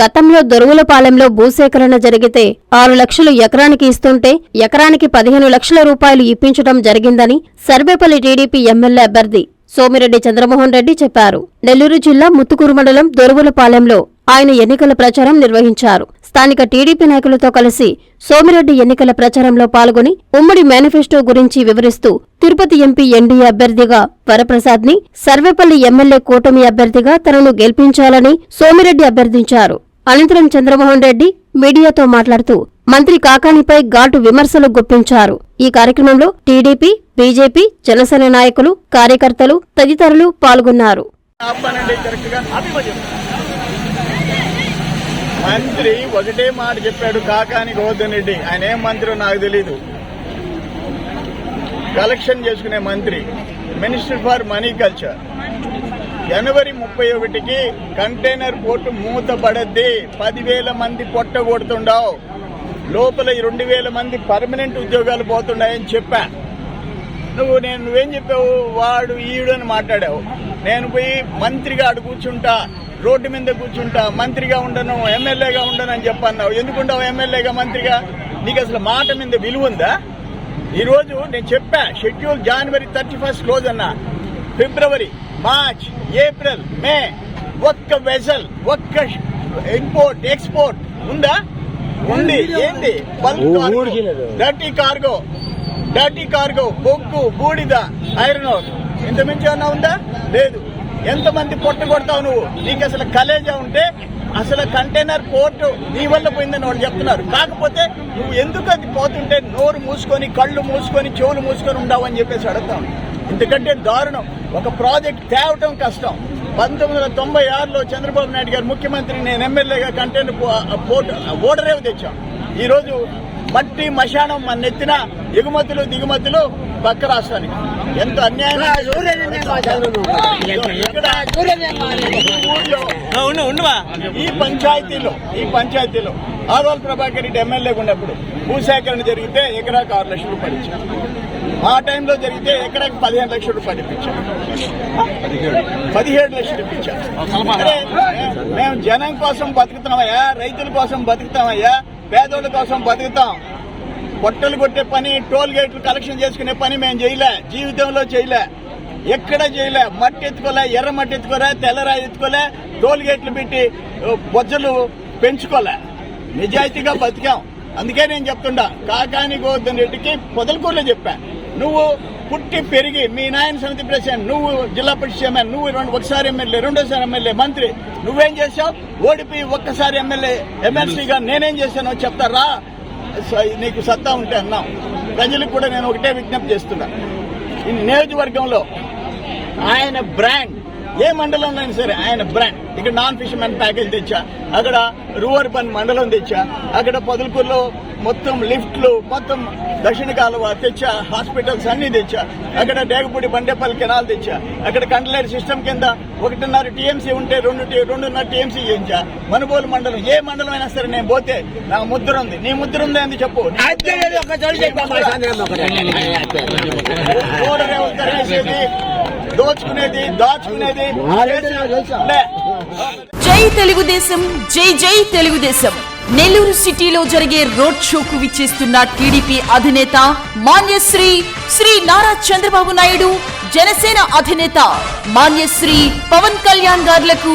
గతంలో దొరువులపాలెంలో భూసేకరణ జరిగితే ఆరు లక్షలు ఎకరానికి ఇస్తుంటే ఎకరానికి పదిహేను లక్షల రూపాయలు ఇప్పించడం జరిగిందని సర్వేపల్లి టీడీపీ ఎమ్మెల్యే అభ్యర్థి సోమిరెడ్డి చంద్రమోహన్ రెడ్డి చెప్పారు. నెల్లూరు జిల్లా ముత్తుకూరు మండలం దొరువులపాలెంలో ఆయన ఎన్నికల ప్రచారం నిర్వహించారు. స్థానిక టీడీపీ నాయకులతో కలిసి సోమిరెడ్డి ఎన్నికల ప్రచారంలో పాల్గొని ఉమ్మడి మేనిఫెస్టో గురించి వివరిస్తూ తిరుపతి ఎంపీ ఎన్డీఏ అభ్యర్థిగా వరప్రసాద్ని సర్వేపల్లి ఎమ్మెల్యే కూటమి అభ్యర్థిగా తనను గెలిపించాలని సోమిరెడ్డి అభ్యర్థించారు. అనంతరం చంద్రమోహన్ రెడ్డి మీడియాతో మాట్లాడుతూ మంత్రి కాకానిపై ఘాటు విమర్శలు గుప్పించారు. ఈ కార్యక్రమంలో టీడీపీ బీజేపీ జనసేన నాయకులు కార్యకర్తలు తదితరులు పాల్గొన్నారు. మంత్రి ఒకటే మాట చెప్పాడు కాకాని గోవర్ధన్ రెడ్డి. ఆయన ఏం మంత్రి నాకు తెలీదు. కలెక్షన్ చేసుకునే మంత్రి. మినిస్టర్ ఫర్ మనీ కల్చర్ జనవరి ముప్పై ఒకటికి కంటైనర్ పోర్టు మూతపడద్ది. పదివేల మంది పొట్ట కొడుతుండవు. లోపల రెండు వేల మంది పర్మనెంట్ ఉద్యోగాలు పోతున్నాయని చెప్పా. నువ్వు నేను నువ్వేం చెప్పావు? వాడు ఈడు అని మాట్లాడావు. నేను పోయి మంత్రిగా ఆడు కూర్చుంటా రోడ్డు మీద కూర్చుంటా మంత్రిగా ఉండను ఎమ్మెల్యేగా ఉండను అని చెప్పన్నావు. ఎందుకుంటావు ఎమ్మెల్యేగా మంత్రిగా? నీకు అసలు మాట మీద విలువ ఉందా? ఈరోజు నేను చెప్పా schedule January thirty first close అన్నా ఫిబ్రవరి మార్చ్ ఏప్రిల్ మే ఒక్క వెసల్ ఒక్క ఇంపోర్ట్ ఎక్స్పోర్ట్ ఉందా? ఉంది. ఏంటి డర్టీ కార్గో. డర్టీ కార్గో బొగ్గు బూడిద ఐరన్ ఓర్ ఇంత మించి ఏమన్నా ఉందా? లేదు. ఎంతమంది పొట్ట కొడతావు నువ్వు? నీకు అసలు కలేజా ఉంటే అసలు కంటైనర్ పోర్టు నీ వల్ల పోయిందని వాళ్ళు చెప్తున్నారు. కాకపోతే నువ్వు ఎందుకు అది పోతుంటే నోరు మూసుకొని కళ్ళు మూసుకొని చెవులు మూసుకొని ఉండవు అని చెప్పేసి అడుగుతాం ఎందుకంటే దారుణం. ఒక ప్రాజెక్ట్ తేవటం కష్టం. పంతొమ్మిది వందల తొంభై ఆరులో చంద్రబాబు నాయుడు గారు ముఖ్యమంత్రి నేను ఎమ్మెల్యేగా పో- పోర్టు ఓడరేవు తెచ్చాం. ఈ రోజు మట్టి మశానం మన నెత్తిన ఎగుమతులు దిగుమతులు పక్క రాష్ట్రానికి. ఎంత అన్యాయం? ఈ పంచాయతీలో ఈ పంచాయతీలో ఆదోల్ ప్రభాకర్ రెడ్డి ఎమ్మెల్యేగా ఉన్నప్పుడు భూసేకరణ జరిగితే ఎకరాకు ఆరు లక్షల రూపాయలు ఇచ్చారు ఆ టైంలో జరిగితే ఎకరాకి పదిహేను లక్షల రూపాయలు ఇప్పించాం పదిహేడు లక్షలు ఇప్పించాం అరే, మేము జనం కోసం బతుకుతున్నామయ్యా రైతుల కోసం బతుకుతామయ్యా పేదోళ్ళ కోసం బతుకుతాం. పొట్టలు కొట్టే పని టోల్ గేట్లు కలెక్షన్ చేసుకునే పని మేము చేయలే జీవితంలో చేయలే ఎక్కడ చేయలే మట్టి ఎత్తుకోలే ఎర్ర మట్టి ఎత్తుకోలే తెల్లరాయి ఎత్తుకోలే టోల్ గేట్లు పెట్టి బొజ్జలు పెంచుకోలే. నిజాయితీగా బతికాం. అందుకే నేను చెప్తుండా కాకాని గోవర్ధన్ రెడ్డికి పొదలకూరులో చెప్పా. నువ్వు పుట్టి పెరిగి మీ నాయన సమితి ప్రెసిడెంట్ నువ్వు జిల్లా పరిషత్ చైర్మన్ నువ్వు రెండు ఒకసారి ఎమ్మెల్యే రెండోసారి ఎమ్మెల్యే మంత్రి నువ్వేం చేశావు? ఓడిపి ఒక్కసారి ఎమ్మెల్యే ఎమ్మెల్సీగా నేనేం చేశానో చెప్తారా నీకు సత్తా ఉంటే అన్నాం ప్రజలకు కూడా నేను ఒకటే విజ్ఞప్తి చేస్తున్నా. ఈ నియోజకవర్గంలో ఆయన బ్రాండ్ ఏ మండలంలో అయినా సరే ఆయన బ్రాండ్. ఇక్కడ నాన్ ఫిషర్మెన్ ప్యాకేజ్ తెచ్చా అక్కడ రూవర్ పన్ మండలం తెచ్చా అక్కడ పొదలకూరులో మొత్తం లిఫ్ట్లు మొత్తం దక్షిణ కాలువ తెచ్చా హాస్పిటల్స్ అన్ని తెచ్చా అక్కడ డేగపూడి బండేపల్లి కెనాల్ తెచ్చా అక్కడ కంటలేరు సిస్టమ్ కింద ఒకటిన్నర టీఎంసీ ఉంటే రెండు రెండున్నర టీఎంసీ చేయించా. మనుబోలు మండలం ఏ మండలం అయినా సరే నేను పోతే నా ముద్ర ఉంది. నీ ముద్ర ఉంది అని చెప్పు. తరిగేసేది దోచుకునేది దాచుకునేది. జై తెలుగుదేశం జై జై తెలుగుదేశం నెల్లూరు సిటీలో జరిగే రోడ్ షోకు విచ్చేస్తున్న టీడీపీ అధినేత మాన్యశ్రీ శ్రీ నారా చంద్రబాబు నాయుడు జనసేన అధినేత మాన్యశ్రీ పవన్ కళ్యాణ్ గారులకు